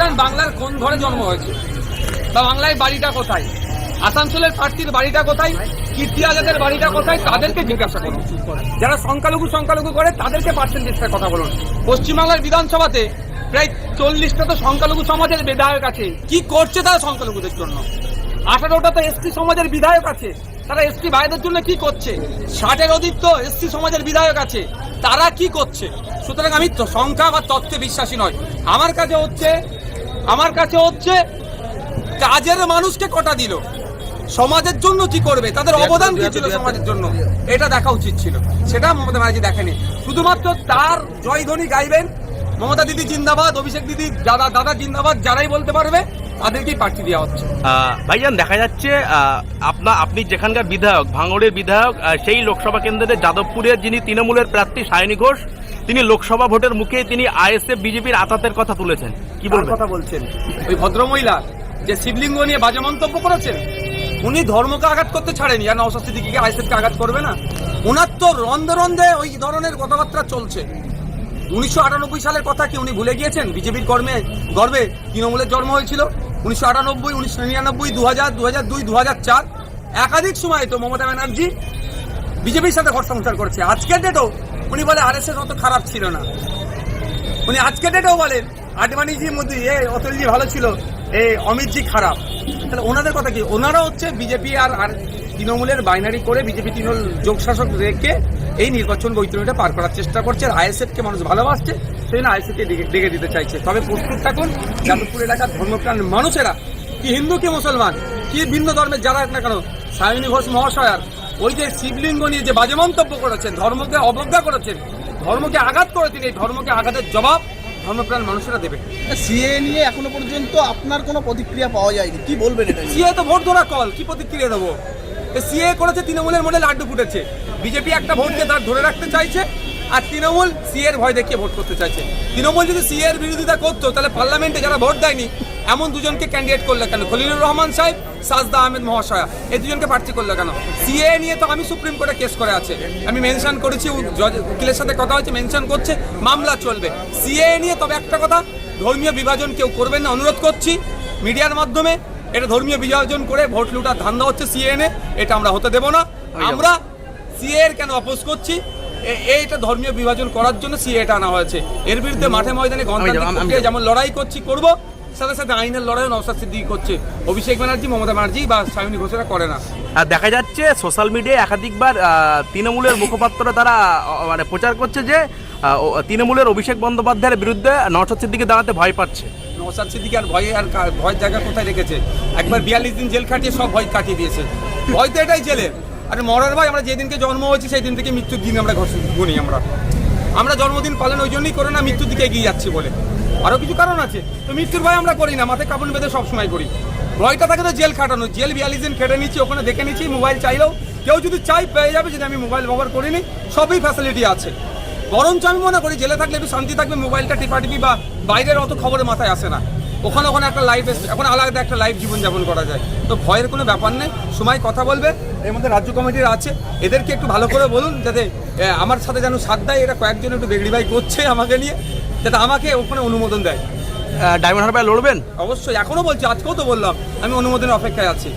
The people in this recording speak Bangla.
মোহামেডান বাংলার কোন ঘরে জন্ম হয়েছে? বা বাংলায় বাড়িটা কোথায়? আসানসোলের প্রার্থীর বাড়িটা কোথায়? কীর্তি আজাদের বাড়িটা কোথায়? তাদেরকে জিজ্ঞাসা করুন। যারা সংখ্যালঘু সংখ্যালঘু করে, তাদেরকে পার্সেন্টেজটার কথা বলুন। পশ্চিমবাংলার বিধানসভাতে প্রায় চল্লিশটা তো সংখ্যালঘু সমাজের বিধায়ক আছে। কি করছে তারা সংখ্যালঘুদের জন্য? আঠারোটা তো এসটি সমাজের বিধায়ক আছে। তারা এসটি ভাইদের জন্য কি করছে? ষাটের অধিক তো এসটি সমাজের বিধায়ক আছে। তারা কি করছে? সুতরাং আমি সংখ্যা বা তত্ত্বে বিশ্বাসী নয়। আমার কাছে হচ্ছে আমার কাছে হচ্ছে কাজের মানুষকে কটা দিল? সমাজের জন্য কি করবে? তাদের অবদান কি ছিল সমাজের জন্য? এটা দেখা উচিত ছিল। সেটা মমতা ব্যানার্জি দেখেনি। শুধুমাত্র তার জয়ধ্বনি গাইবেন মমতা দিদি জিন্দাবাদ অভিষেক দিদি দাদা দাদা জিন্দাবাদ যারাই বলতে পারবে তাদেরকেই প্রার্থী দেওয়া হচ্ছে। ভাইজান দেখা যাচ্ছে আপনা আপনি যেখানকার বিধায়ক ভাঙড়ের বিধায়ক সেই লোকসভা কেন্দ্রে যাদবপুরের যিনি তৃণমূলের প্রার্থী সায়নী ঘোষ তিনি লোকসভা ভোটের মুখে তিনি আইএসএফ বিজেপির আতাতের কথা তুলেছেন। কি কথা বলছেন? ওই ভদ্রমহিলা যে শিবলিঙ্গ নিয়ে বাজে মন্তব্য করেছেন উনি ধর্মকে আঘাত করতে ছাড়েনি। আর নওশাদ সিদ্দিকিকে আইসেফকে আঘাত করবে না? ওনার তো রন্ধে রন্ধে ওই ধরনের কথাবার্তা চলছে। উনিশশো আটানব্বই সালের কথা কি উনি ভুলে গিয়েছেন? বিজেপির কর্মে গর্বে তৃণমূলের জন্ম হয়েছিল উনিশশো আটানব্বই উনিশশো নিরানব্বই দু হাজার দু হাজার দুই দু হাজার চার। একাধিক সময় তো মমতা ব্যানার্জি বিজেপির সাথে ঘর সংসার করছে। আজকের ডেটেও উনি বলে, আর এস এস অত খারাপ ছিল না। উনি আজকে ডেটেও বলেন, আডবাণীজি মোদি, এ, অতুলজি ভালো ছিল, এ, অমিতজি খারাপ। তাহলে ওনাদের কথা কি? ওনারা হচ্ছে বিজেপি আর আর তৃণমূলের বাইনারি করে বিজেপি তৃণমূল যোগশাসক রেখে এই নির্বাচন বৈতরণীটা পার করার চেষ্টা করছে। আর আইএসএফ কে মানুষ ভালোবাসছে সেই জন্য আইএসএফ কে ডেকে ডেকে দিতে চাইছে। তবে প্রস্তুত থাকুন, যাদবপুর এলাকার ধর্মপ্রাণ মানুষেরা, কি হিন্দু, কি মুসলমান, কি ভিন্ন ধর্মের যারা না কেন, সায়নী ঘোষ মহাশয়ার ওই যে শিবলিঙ্গ নিয়ে যে বাজে মন্তব্য করেছেন ধর্মকে অবজ্ঞা করেছেন ধর্মকে আঘাত করেছেন এই ধর্মকে আঘাতের জবাব ধর্মপ্রাণ মানুষেরা দেবে। সিএ নিয়ে এখনও পর্যন্ত আপনার কোনো প্রতিক্রিয়া পাওয়া যায়নি। কি বলবেন এটা সিএ তো ভোট ধরা কল কি প্রতিক্রিয়া দেবো? সিএ করেছে তৃণমূলের মনে লাড্ডু ফুটেছে। বিজেপি একটা ভোটকে তার ধরে রাখতে চাইছে আর তৃণমূল সিএ এর ভয় দেখিয়ে ভোট করতে চাইছে। তৃণমূল যদি সিএ এর বিরোধিতা করতো তাহলে পার্লামেন্টে যারা ভোট দেয়নি এমন দুজনকে ক্যান্ডিডেট করলে কেন? খলিলুর রহমান সাহেব সাজদা আহমেদ মহাশয়া এই দুজনকে প্রার্থী করলে কেন? সিএ নিয়ে তো আমি সুপ্রিম কোর্টে কেস করে আছে। আমি মেনশন করেছি উকিলের সাথে কথা হচ্ছে মেনশন করছে মামলা চলবে। সিএ নিয়ে তবে একটা কথা ধর্মীয় বিভাজন কেউ করবেন না অনুরোধ করছি। মিডিয়ার মাধ্যমে এটা ধর্মীয় বিভাজন করে ভোট লুটার ধান্দা হচ্ছে সিএনএ এটা আমরা হতে দেব না। আমরা সিএ এর কেন অপোজ করছি? এইটা ধর্মীয় বিভাজন করার জন্য সিএ এটা আনা হয়েছে। এর বিরুদ্ধে মাঠে ময়দানে গণতান্ত্রিক যেমন লড়াই করছি করব সাথে সাথে আইনের লড়াইও নওসাদ সিদ্দিকি করছে। অভিষেক ব্যানার্জি মমতা ব্যানার্জি বা সায়নী ঘোষেরা করে না। আর দেখা যাচ্ছে সোশ্যাল মিডিয়ায় একাধিকবার তৃণমূলের মুখপাত্র তারা মানে প্রচার করছে যে তৃণমূলের অভিষেক বন্দ্যোপাধ্যায়ের বিরুদ্ধে নওশাদ সিদ্দিকে দাঁড়াতে ভয় পাচ্ছে। নওসাদ সিদ্দিকি আর ভয়ে আর ভয়ের জায়গা কোথায় রেখেছে? একবার বিয়াল্লিশ দিন জেল খাটিয়ে সব ভয় কাটিয়ে দিয়েছে। ভয় তো এটাই জেলে আর মরার ভাই, আমরা যেদিনকে জন্ম হয়েছি সেই দিন থেকে মৃত্যুর দিন আমরা গুনি আমরা। আমরা জন্মদিন পালন ওই জন্যই করে না, মৃত্যুর দিকে এগিয়ে যাচ্ছি বলে। আরও কিছু কারণ আছে। তো মৃত্যুর ভয় আমরা করি না, মাথায় কাপড় বেঁধে সবসময় করি। ভয়টা থাকে তো জেল খাটানো। জেল বিয়াল্লিশ দিন খেটে নিচ্ছি, ওখানে দেখে নিচ্ছি, মোবাইল চাইলেও কেউ যদি চাই পেয়ে যাবে যদি আমি মোবাইল ব্যবহার করিনি, সবই ফ্যাসিলিটি আছে। বরঞ্চ আমি মনে করি, জেলে থাকলে একটু শান্তি থাকবে, মোবাইলটা টিপাটিপি বা বাইরের অত খবরের মাথায় আসে না। ওখানে ওখানে একটা লাইফ এখন আলাদা একটা লাইফ জীবন যাপন করা যায়। তো ভয়ের কোনো ব্যাপার নেই সময় কথা বলবে এর মধ্যে রাজ্য কমিটির আছে এদেরকে একটু ভালো করে বলুন যাতে আমার সাথে যেন সাথ দেয় এরা কয়েকজন একটু বেগড়ি ভাই করছে আমাকে নিয়ে যাতে আমাকে ওখানে অনুমোদন দেয়। ডায়মন্ড হারবার লড়বেন? অবশ্যই এখনও বলছি আজকেও তো বললাম আমি অনুমোদনের অপেক্ষায় আছি।